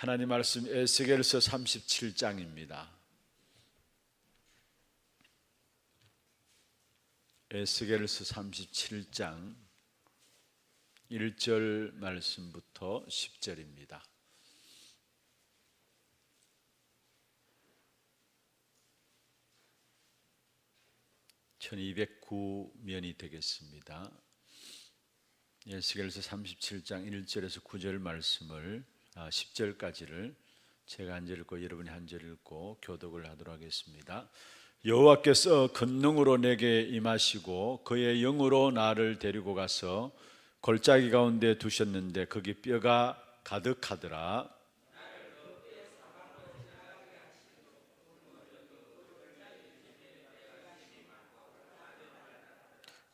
하나님 말씀 에스겔서 37장입니다. 에스겔서 37장 1절 말씀부터 10절입니다. (1209 면이) 되겠습니다. 에스겔서 37장 1절에서 9절 말씀을 아, 10절까지를 제가 한 절 읽고 여러분이 한 절 읽고 교독을 하도록 하겠습니다. 여호와께서 권능으로 내게 임하시고 그의 영으로 나를 데리고 가서 골짜기 가운데 두셨는데 거기 뼈가 가득하더라.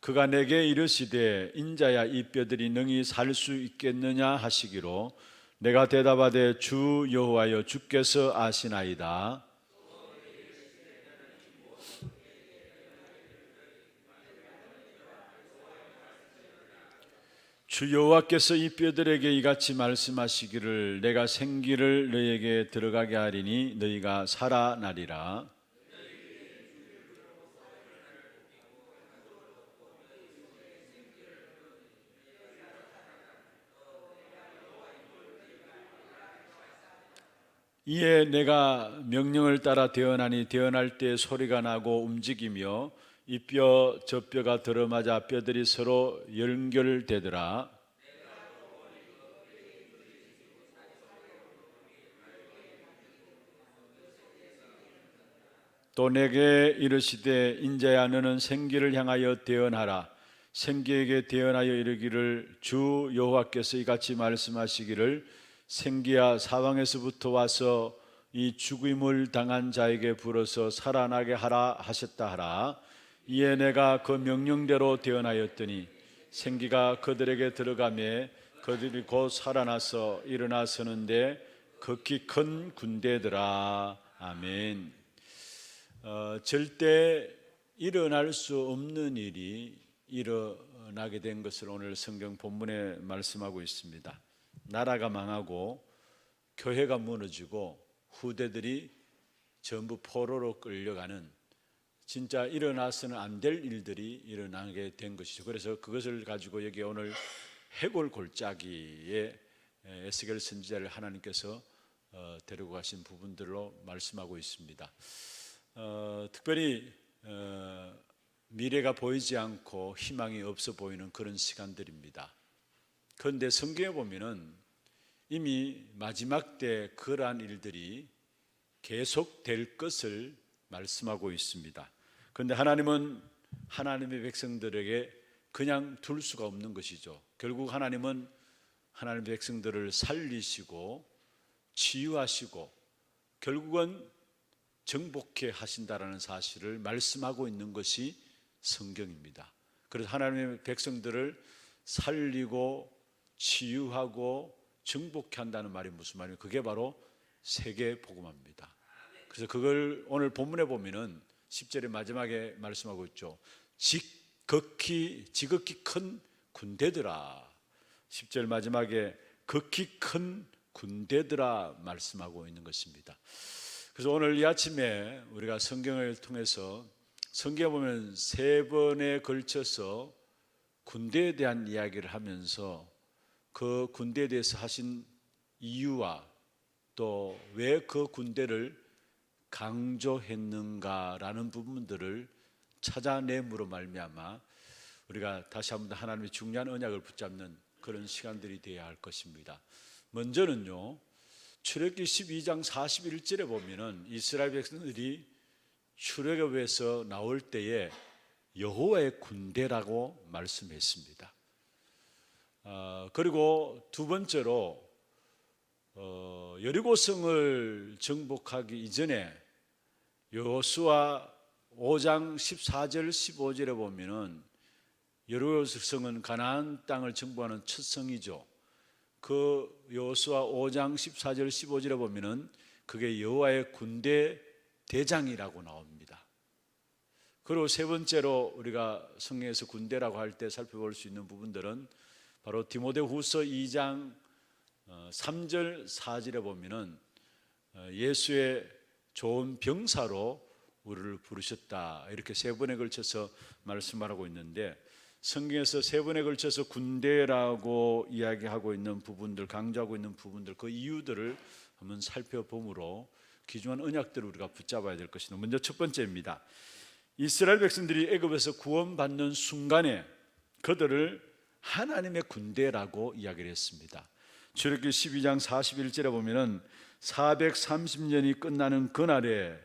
그가 내게 이르시되 인자야 이 뼈들이 능히 살 수 있겠느냐 하시기로 내가 대답하되 주 여호와여 주께서 아시나이다. 주 여호와께서 이 뼈들에게 이같이 말씀하시기를 내가 생기를 너희에게 들어가게 하리니 너희가 살아나리라. 이에 내가 명령을 따라 대언하니 대언할 때 소리가 나고 움직이며 이 뼈 저 뼈가 들어맞아 뼈들이 서로 연결되더라. 또 내게 이르시되 인자야 너는 생기를 향하여 대언하라 생기에게 대언하여 이르기를 주 여호와께서 이같이 말씀하시기를 생기야 사방에서부터 와서 이 죽임을 당한 자에게 불어서 살아나게 하라 하셨다 하라. 이에 내가 그 명령대로 대언하였더니 생기가 그들에게 들어가매 그들이 곧 살아나서 일어나 서는데 극히 큰 군대더라. 아멘. 어, 절대 일어날 수 없는 일이 일어나게 된 것을 오늘 성경 본문에 말씀하고 있습니다. 나라가 망하고 교회가 무너지고 후대들이 전부 포로로 끌려가는 진짜 일어나서는 안 될 일들이 일어나게 된 것이죠. 그래서 그것을 가지고 여기 오늘 해골 골짜기에 에스겔 선지자를 하나님께서 어, 데리고 가신 부분들로 말씀하고 있습니다. 어, 특별히 어, 미래가 보이지 않고 희망이 없어 보이는 그런 시간들입니다. 그런데 성경에 보면은 이미 마지막 때 그러한 일들이 계속될 것을 말씀하고 있습니다. 그런데 하나님은 하나님의 백성들에게 그냥 둘 수가 없는 것이죠. 결국 하나님은 하나님의 백성들을 살리시고 치유하시고 결국은 정복해 하신다라는 사실을 말씀하고 있는 것이 성경입니다. 그래서 하나님의 백성들을 살리고 치유하고 정복해 한다는 말이 무슨 말이에요? 그게 바로 세계 복음화입니다. 그래서 그걸 오늘 본문에 보면은 10절의 마지막에 말씀하고 있죠. 지극히 지극히 큰 군대들아. 10절 마지막에 극히 큰 군대들아 말씀하고 있는 것입니다. 그래서 오늘 이 아침에 우리가 성경을 통해서 성경에 보면 세 번에 걸쳐서 군대에 대한 이야기를 하면서 그 군대에 대해서 하신 이유와 또 왜 그 군대를 강조했는가라는 부분들을 찾아내므로 말미암아 우리가 다시 한번 하나님의 중요한 언약을 붙잡는 그런 시간들이 되어야 할 것입니다. 먼저는요. 출애굽기 12장 41절에 보면은 이스라엘 백성들이 출애굽에서 나올 때에 여호와의 군대라고 말씀했습니다. 어, 그리고 두 번째로 어, 여리고성을 정복하기 이전에 여호수아 5장 14절 15절에 보면은 여리고성은 가나안 땅을 정복하는 첫 성이죠. 그 여호수아 5장 14절 15절에 보면은 그게 여호와의 군대 대장이라고 나옵니다. 그리고 세 번째로 우리가 성경에서 군대라고 할 때 살펴볼 수 있는 부분들은 바로 디모데후서 2장 어, 3절 4절에 보면은 어, 예수의 좋은 병사로 우리를 부르셨다 이렇게 세 번에 걸쳐서 말씀하고 있는데 성경에서 세 번에 걸쳐서 군대라고 이야기하고 있는 부분들 강조하고 있는 부분들 그 이유들을 한번 살펴보므로 귀중한 언약들을 우리가 붙잡아야 될 것이다. 먼저 첫 번째입니다. 이스라엘 백성들이 애굽에서 구원받는 순간에 그들을 하나님의 군대라고 이야기를 했습니다. 출애굽기 12장 41절에 보면은 430년이 끝나는 그날에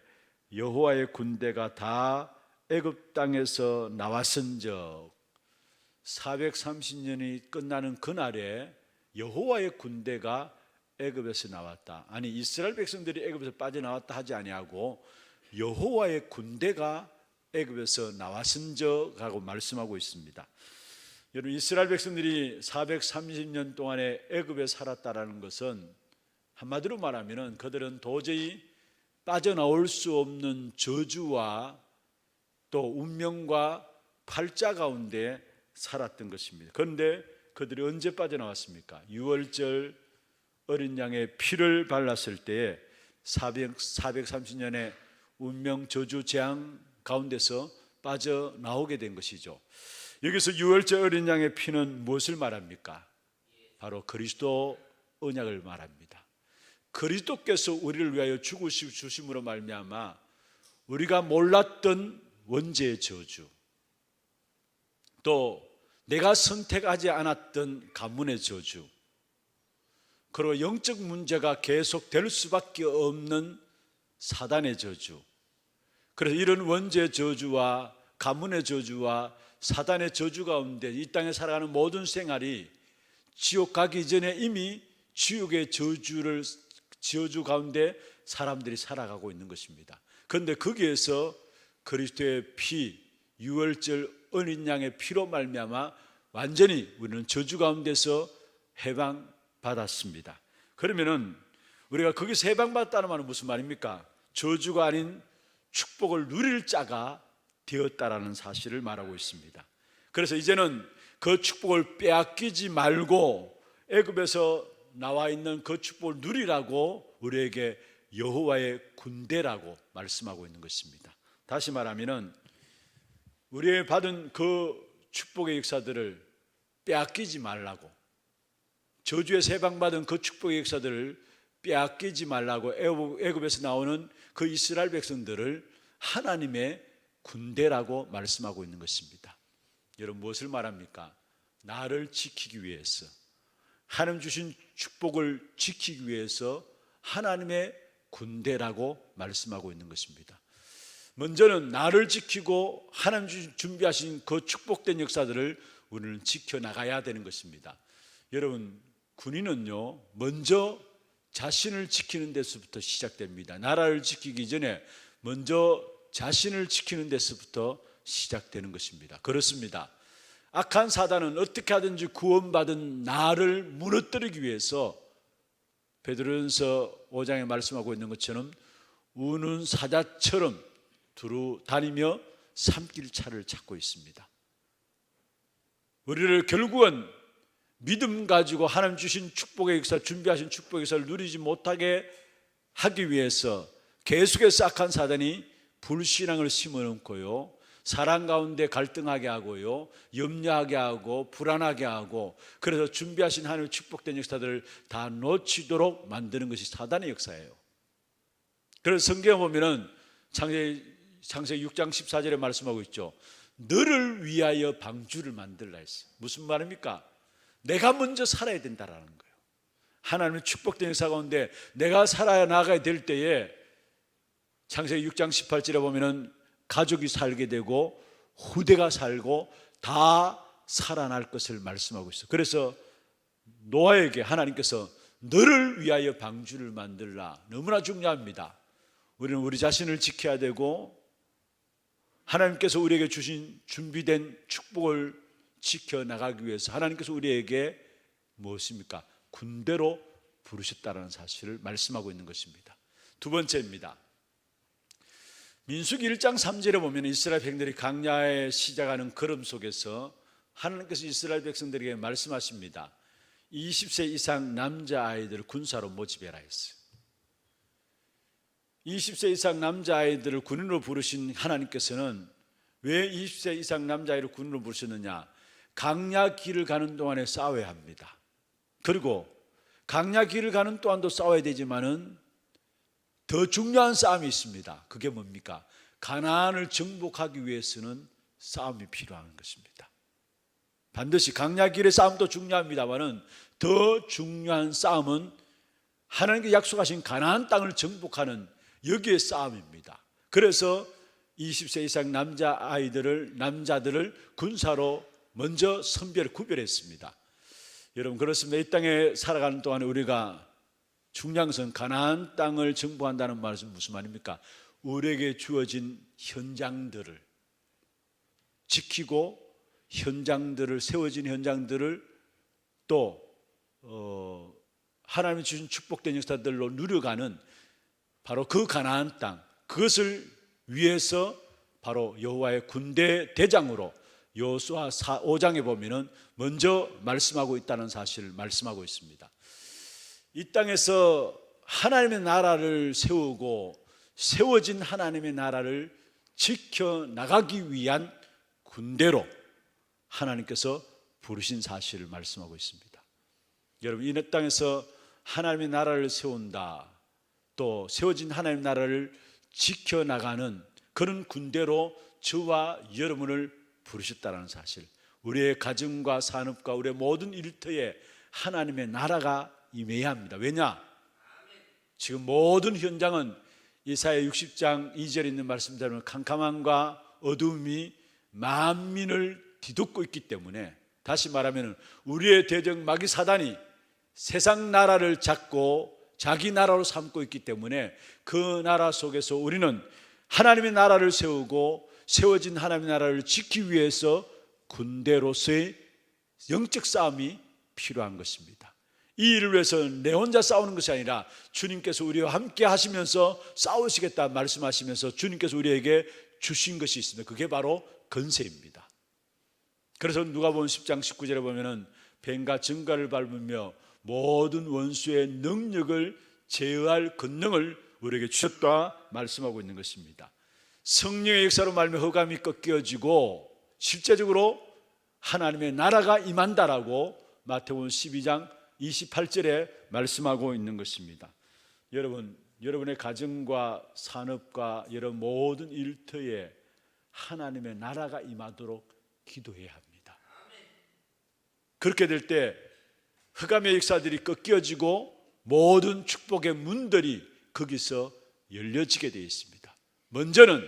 여호와의 군대가 다 애굽 땅에서 나왔은적 430년이 끝나는 그날에 여호와의 군대가 애굽에서 나왔다. 아니 이스라엘 백성들이 애굽에서 빠져나왔다 하지 아니하고 여호와의 군대가 애굽에서 나왔은적하고 말씀하고 있습니다. 여러분 이스라엘 백성들이 430년 동안에 애굽에 살았다라는 것은 한마디로 말하면은 그들은 도저히 빠져나올 수 없는 저주와 또 운명과 팔자 가운데 살았던 것입니다. 그런데 그들이 언제 빠져나왔습니까? 6월절 어린 양의 피를 발랐을 400, 430년의 운명 저주 재앙 가운데서 빠져나오게 된 것이죠. 여기서 6월절 어린 양의 피는 무엇을 말합니까? 바로 그리스도 언약을 말합니다. 그리스도께서 우리를 위하여 죽으심으로 말미암아 우리가 몰랐던 원죄의 저주 또 내가 선택하지 않았던 가문의 저주 그리고 영적 문제가 계속될 수밖에 없는 사단의 저주 그래서 이런 원죄의 저주와 가문의 저주와 사단의 저주 가운데 이 땅에 살아가는 모든 생활이 지옥 가기 전에 이미 지옥의 저주를 저주 가운데 사람들이 살아가고 있는 것입니다. 그런데 거기에서 그리스도의 피, 유월절 어린 양의 피로 말미암아 완전히 우리는 저주 가운데서 해방 받았습니다. 그러면은 우리가 거기서 해방 받았다는 말은 무슨 말입니까? 저주가 아닌 축복을 누릴 자가 되었다라는 사실을 말하고 있습니다. 그래서 이제는 그 축복을 빼앗기지 말고 애굽에서 나와 있는 그 축복을 누리라고 우리에게 여호와의 군대라고 말씀하고 있는 것입니다. 다시 말하면은 우리의 받은 그 축복의 역사들을 빼앗기지 말라고 저주에서 해방받은 그 축복의 역사들을 빼앗기지 말라고 애굽에서 나오는 그 이스라엘 백성들을 하나님의 군대라고 말씀하고 있는 것입니다. 여러분 무엇을 말합니까? 나를 지키기 위해서 하나님 주신 축복을 지키기 위해서 하나님의 군대라고 말씀하고 있는 것입니다. 먼저는 나를 지키고 하나님 주신 준비하신 그 축복된 역사들을 우리는 지켜 나가야 되는 것입니다. 여러분 군인은요 먼저 자신을 지키는 데서부터 시작됩니다. 나라를 지키기 전에 먼저 자신을 지키는 데서부터 시작되는 것입니다. 그렇습니다. 악한 사단은 어떻게 하든지 구원받은 나를 무너뜨리기 위해서 베드로전서 5장에 말씀하고 있는 것처럼 우는 사자처럼 두루 다니며 삼길 차를 찾고 있습니다. 우리를 결국은 믿음 가지고 하나님 주신 축복의 역사, 준비하신 축복의 역사를 누리지 못하게 하기 위해서 계속해서 악한 사단이 불신앙을 심어놓고요. 사랑 가운데 갈등하게 하고요. 염려하게 하고 불안하게 하고 그래서 준비하신 하나님의 축복된 역사들을 다 놓치도록 만드는 것이 사단의 역사예요. 그래서 성경에 보면은 창세 창세기 6장 14절에 말씀하고 있죠. 너를 위하여 방주를 만들라 했어요. 무슨 말입니까? 내가 먼저 살아야 된다라는 거예요. 하나님의 축복된 역사 가운데 내가 살아 나가야 될 때에 창세기 6장 18절에 보면은 가족이 살게 되고 후대가 살고 다 살아날 것을 말씀하고 있어요. 그래서 노아에게 하나님께서 너를 위하여 방주를 만들라. 너무나 중요합니다. 우리는 우리 자신을 지켜야 되고 하나님께서 우리에게 주신 준비된 축복을 지켜 나가기 위해서 하나님께서 우리에게 무엇입니까? 군대로 부르셨다는 사실을 말씀하고 있는 것입니다. 두 번째입니다. 민수기 1장 3절에 보면 이스라엘 백성들이 강야에 시작하는 걸음 속에서 하나님께서 이스라엘 백성들에게 말씀하십니다. 20세 이상 남자 아이들을 군사로 모집해라 했어요. 20세 이상 남자 아이들을 군인으로 부르신 하나님께서는 왜 20세 이상 남자 아이를 군인으로 부르셨느냐? 강야 길을 가는 동안에 싸워야 합니다. 그리고 강야 길을 가는 동안도 싸워야 되지만은 더 중요한 싸움이 있습니다. 그게 뭡니까? 가나안을 정복하기 위해서는 싸움이 필요한 것입니다. 반드시 강야길의 싸움도 중요합니다만은 더 중요한 싸움은 하나님께 약속하신 가나안 땅을 정복하는 여기에 싸움입니다. 그래서 20세 이상 남자 아이들을 남자들을 군사로 먼저 선별 구별했습니다. 여러분 그렇습니다. 이 땅에 살아가는 동안에 우리가 것은 가나안 땅을 정복한다는 말은 무슨 말입니까? 우리에게 주어진 현장들을 지키고 현장들을 세워진 현장들을 또 어, 하나님이 주신 축복된 역사들로 누려가는 바로 그 가나안 땅 그것을 위해서 바로 여호와의 군대 대장으로 여호수아 5장에 보면은 먼저 말씀하고 있다는 사실을 말씀하고 있습니다. 이 땅에서 하나님의 나라를 세우고 세워진 하나님의 나라를 지켜 나가기 위한 군대로 하나님께서 부르신 사실을 말씀하고 있습니다. 여러분 이 땅에서 하나님의 나라를 세운다. 또 세워진 하나님의 나라를 지켜 나가는 그런 군대로 저와 여러분을 부르셨다는 사실. 우리의 가정과 산업과 우리의 모든 일터에 하나님의 나라가 임해야 합니다. 왜냐? 지금 모든 현장은 이사야 60장 2절에 있는 말씀대로 캄캄함과 어두움이 만민을 뒤덮고 있기 때문에 다시 말하면 우리의 대적 마귀 사단이 세상 나라를 잡고 자기 나라로 삼고 있기 때문에 그 나라 속에서 우리는 하나님의 나라를 세우고 세워진 하나님의 나라를 지키기 위해서 군대로서의 영적 싸움이 필요한 것입니다. 이 일을 위해서 내 혼자 싸우는 것이 아니라 주님께서 우리와 함께 하시면서 싸우시겠다 말씀하시면서 주님께서 우리에게 주신 것이 있습니다. 그게 바로 건세입니다. 그래서 누가 보면 10장 19절에 보면은 뱀과 증가를 밟으며 모든 원수의 능력을 제어할 권능을 우리에게 주셨다 말씀하고 있는 것입니다. 성령의 역사로 말며 허감이 꺾여지고 실제적으로 하나님의 나라가 임한다라고 마태복음 12장 28절에 말씀하고 있는 것입니다. 여러분, 여러분의 가정과 산업과 여러 모든 일터에 하나님의 나라가 임하도록 기도해야 합니다. 그렇게 될 때 흑암의 역사들이 꺾여지고 모든 축복의 문들이 거기서 열려지게 되어 있습니다. 먼저는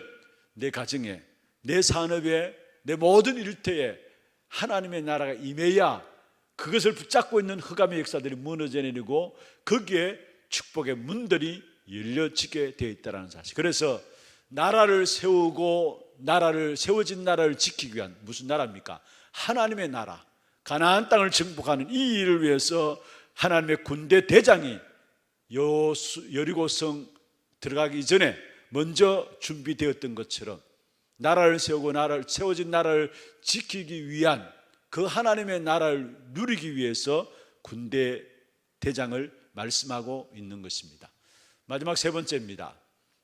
내 가정에, 내 산업에, 내 모든 일터에 하나님의 나라가 임해야 그것을 붙잡고 있는 흑암의 역사들이 무너져 내리고 거기에 축복의 문들이 열려지게 되어 있다는 사실. 그래서 나라를 세우고 나라를 세워진 나라를 지키기 위한 무슨 나라입니까? 하나님의 나라. 가나안 땅을 정복하는 이 일을 위해서 하나님의 군대 대장이 여수, 여리고성 들어가기 전에 먼저 준비되었던 것처럼 나라를 세우고 나라를 세워진 나라를 지키기 위한 그 하나님의 나라를 누리기 위해서 군대 대장을 말씀하고 있는 것입니다. 마지막 세 번째입니다.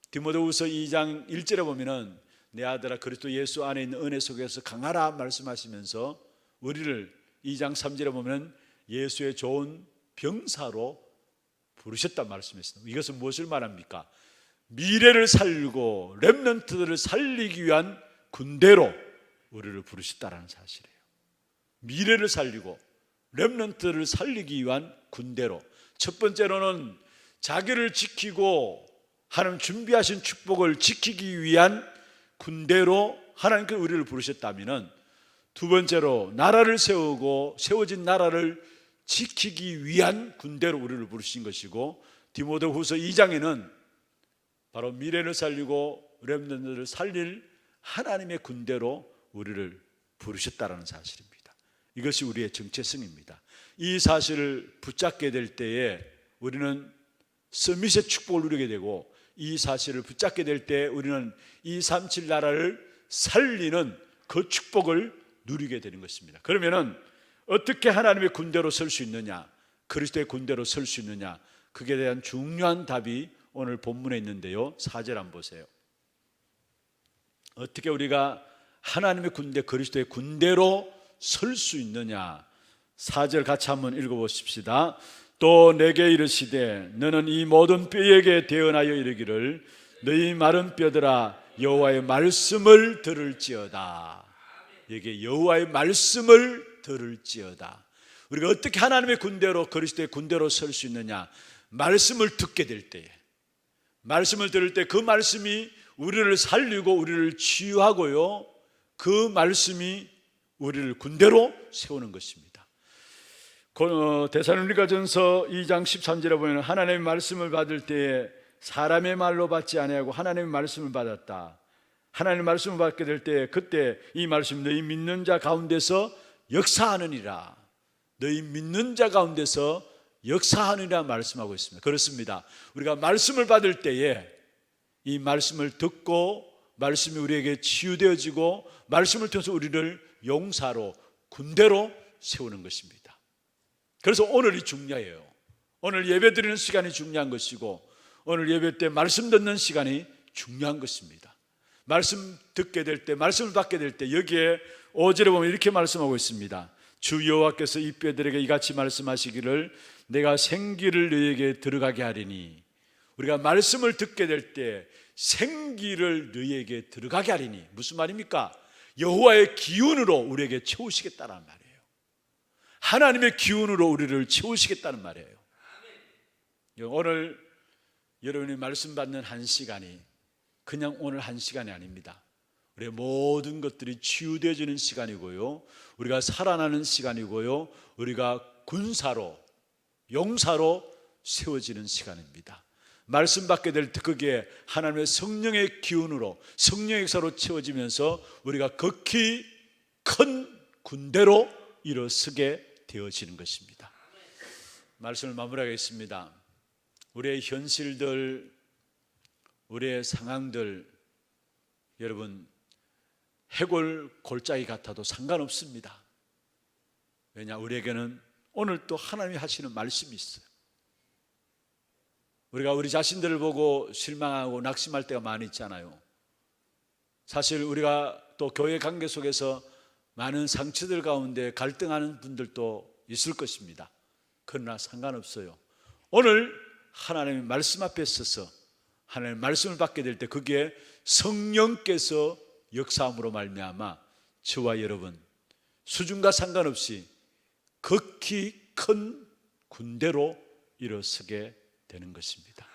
디모데후서 2장 1절에 보면은 내 아들아 그리스도 예수 안에 있는 은혜 속에서 강하라 말씀하시면서 우리를 2장 3절에 보면 예수의 좋은 병사로 부르셨단 말씀했습니다. 이것은 무엇을 말합니까? 미래를 살리고 렘넌트들을 살리기 위한 군대로 우리를 부르셨다라는 사실이에요. 미래를 살리고 렘넌트를 살리기 위한 군대로 첫 번째로는 자기를 지키고 하나님 준비하신 축복을 지키기 위한 군대로 하나님께 우리를 부르셨다면은 두 번째로 나라를 세우고 세워진 나라를 지키기 위한 군대로 우리를 부르신 것이고 디모데후서 2장에는 바로 미래를 살리고 렘넌트를 살릴 하나님의 군대로 우리를 부르셨다라는 사실입니다. 이것이 우리의 정체성입니다. 이 사실을 붙잡게 될 때에 우리는 서밋의 축복을 누리게 되고 이 사실을 붙잡게 될 때 우리는 이 삼칠 나라를 살리는 그 축복을 누리게 되는 것입니다. 그러면은 어떻게 하나님의 군대로 설 수 있느냐? 그리스도의 군대로 설 수 있느냐? 그에 대한 중요한 답이 오늘 본문에 있는데요. 4절 한번 보세요. 어떻게 우리가 하나님의 군대 그리스도의 군대로 설 수 있느냐? 4절 같이 한번 읽어 보십시다. 또 내게 이르시되 너는 이 모든 뼈에게 대언하여 이르기를 너희 마른 뼈들아 여호와의 말씀을 들을지어다. 여기 여호와의 말씀을 들을지어다. 우리가 어떻게 하나님의 군대로 그리스도의 군대로 설 수 있느냐? 말씀을 듣게 될 때에 말씀을 들을 때 그 말씀이 우리를 살리고 우리를 치유하고요. 그 말씀이 우리를 군대로 세우는 것입니다. 대사로니가전서 2장 13절에 보면 하나님의 말씀을 받을 때에 사람의 말로 받지 아니하고 하나님의 말씀을 받았다. 하나님의 말씀을 받게 될 때 그때 이 말씀 너희 믿는 자 가운데서 역사하느니라. 너희 믿는 자 가운데서 역사하느니라 말씀하고 있습니다. 그렇습니다. 우리가 말씀을 받을 때에 이 말씀을 듣고 말씀이 우리에게 치유되어지고 말씀을 통해서 우리를 용사로 군대로 세우는 것입니다. 그래서 오늘이 중요해요. 오늘 예배 드리는 시간이 중요한 것이고 오늘 예배 때 말씀 듣는 시간이 중요한 것입니다. 말씀 듣게 될 때, 말씀을 받게 될 때 여기에 5절에 보면 이렇게 말씀하고 있습니다. 주 여호와께서 이 뼈들에게 이같이 말씀하시기를 내가 생기를 너희에게 들어가게 하리니 우리가 말씀을 듣게 될 때 생기를 너희에게 들어가게 하리니 무슨 말입니까? 여호와의 기운으로 우리에게 채우시겠다는 말이에요. 하나님의 기운으로 우리를 채우시겠다는 말이에요. 오늘 여러분이 말씀 받는 한 시간이 그냥 오늘 한 시간이 아닙니다. 우리의 모든 것들이 치유되어지는 시간이고요. 우리가 살아나는 시간이고요. 우리가 군사로, 용사로 세워지는 시간입니다. 말씀 받게 될 때 그게 하나님의 성령의 기운으로 성령의 역사로 채워지면서 우리가 극히 큰 군대로 일어서게 되어지는 것입니다. 말씀을 마무리하겠습니다. 우리의 현실들, 우리의 상황들, 여러분, 해골 골짜기 같아도 상관없습니다. 왜냐, 우리에게는 오늘 또 하나님이 하시는 말씀이 있어요. 우리가 우리 자신들을 보고 실망하고 낙심할 때가 많이 있잖아요. 사실 우리가 또 교회 관계 속에서 많은 상처들 가운데 갈등하는 분들도 있을 것입니다. 그러나 상관없어요. 오늘 하나님의 말씀 앞에 서서 하나님의 말씀을 받게 될 때 그게 성령께서 역사함으로 말미암아 저와 여러분 수준과 상관없이 극히 큰 군대로 일어서게 되는 것입니다.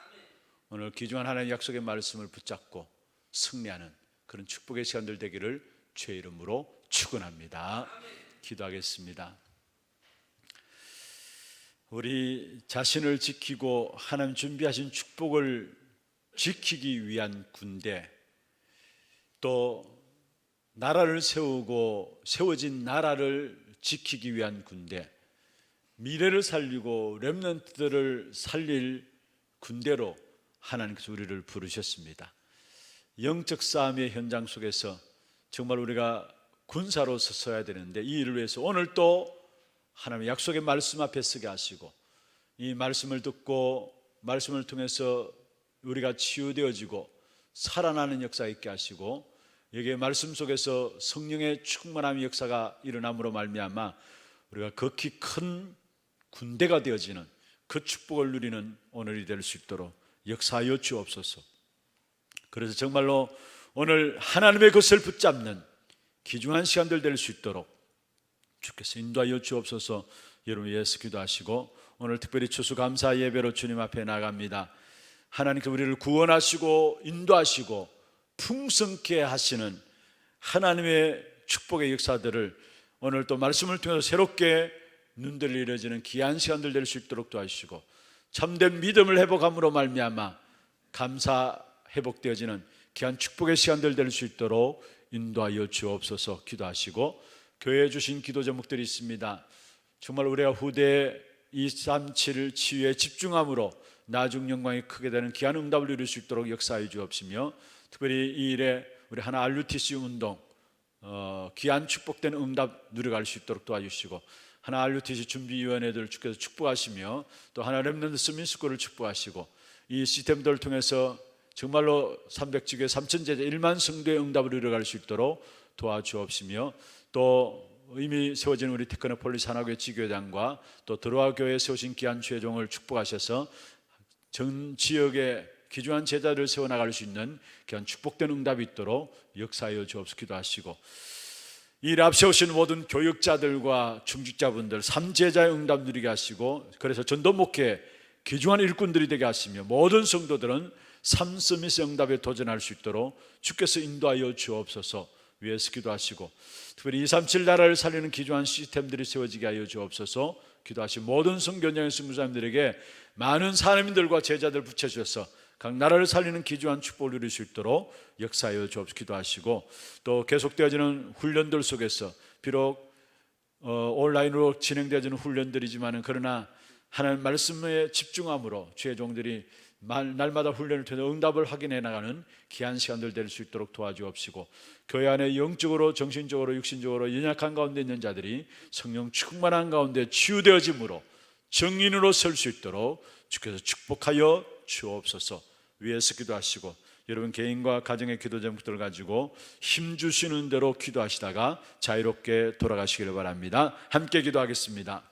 오늘 귀중한 하나님의 약속의 말씀을 붙잡고 승리하는 그런 축복의 시간들 되기를 주의 이름으로 축원합니다. 기도하겠습니다. 우리 자신을 지키고 하나님 준비하신 축복을 지키기 위한 군대 또 나라를 세우고 세워진 나라를 지키기 위한 군대 미래를 살리고 렘넌트들을 살릴 군대로 하나님께서 우리를 부르셨습니다. 영적 싸움의 현장 속에서 정말 우리가 군사로서 서야 되는데 이 일을 위해서 오늘 또 하나님의 약속의 말씀 앞에 서게 하시고 이 말씀을 듣고 말씀을 통해서 우리가 치유되어지고 살아나는 역사 있게 하시고 여기에 말씀 속에서 성령의 충만함 역사가 일어남으로 말미암아 우리가 극히 큰 군대가 되어지는 그 축복을 누리는 오늘이 될 수 있도록 역사하여 주옵소서. 그래서 정말로 오늘 하나님의 것을 붙잡는 귀중한 시간들 될 수 있도록 주께서 인도하여 주옵소서 여러분 예수 기도하시고 오늘 특별히 추수 감사 예배로 주님 앞에 나갑니다. 하나님께 우리를 구원하시고 인도하시고 풍성케 하시는 하나님의 축복의 역사들을 오늘 또 말씀을 통해서 새롭게 눈들이 이뤄지는 귀한 시간들 될 수 있도록 도와주시고 참된 믿음을 회복함으로 말미암아 감사 회복되어지는 귀한 축복의 시간들 될 수 있도록 인도하여 주옵소서 기도하시고 교회에 주신 기도 제목들이 있습니다. 정말 우리가 후대 237 치유에 집중함으로 나중 영광이 크게 되는 귀한 응답을 이룰 수 있도록 역사해 주옵시며 특별히 이 일에 우리 하나 RUTC 운동 어, 귀한 축복된 응답 누려갈 수 있도록 도와주시고 하나 RUTC 준비위원회들 주께서 축복하시며 또 하나 렘넌트 스민스쿨을 축복하시고 이 시스템들을 통해서 정말로 300지교회 3천 제자 1만 성도의 응답을 이뤄갈 수 있도록 도와주옵시며 또 이미 세워진 우리 테크노폴리스 하나교회 지교장과 또 들어와 교회에 세우신 귀한 최종을 축복하셔서 전 지역에 기중한 제자들을 세워나갈 수 있는 귀한 축복된 응답이 있도록 역사하여 주옵소서. 기도하시고 이 랍세우신 모든 교육자들과 중직자분들 삼제자의 응답 누리게 하시고 그래서 전도 목회 귀중한 일꾼들이 되게 하시며 모든 성도들은 삼스미스 응답에 도전할 수 있도록 주께서 인도하여 주옵소서. 위에서 기도하시고 특별히 237 나라를 살리는 귀중한 시스템들이 세워지게 하여 주옵소서. 기도하시고 모든 성교장의 승부사님들에게 많은 사람들과 제자들 붙여주셔서 각 나라를 살리는 귀중한 축복을 누릴 수 있도록 역사하여 주옵소서. 기도하시고 또 계속되어지는 훈련들 속에서 비록 어, 온라인으로 진행되어지는 훈련들이지만은 그러나 하나님 말씀에 집중함으로 주의 종들이 말- 날마다 훈련을 통해 응답을 확인해 나가는 귀한 시간들 될 수 있도록 도와주옵시고 교회 안에 영적으로 정신적으로 육신적으로 연약한 가운데 있는 자들이 성령 충만한 가운데 치유되어짐으로 정인으로 설 수 있도록 주께서 축복하여 주옵소서 위에서 기도하시고 여러분 개인과 가정의 기도 제목들을 가지고 힘 주시는 대로 기도하시다가 자유롭게 돌아가시기를 바랍니다. 함께 기도하겠습니다.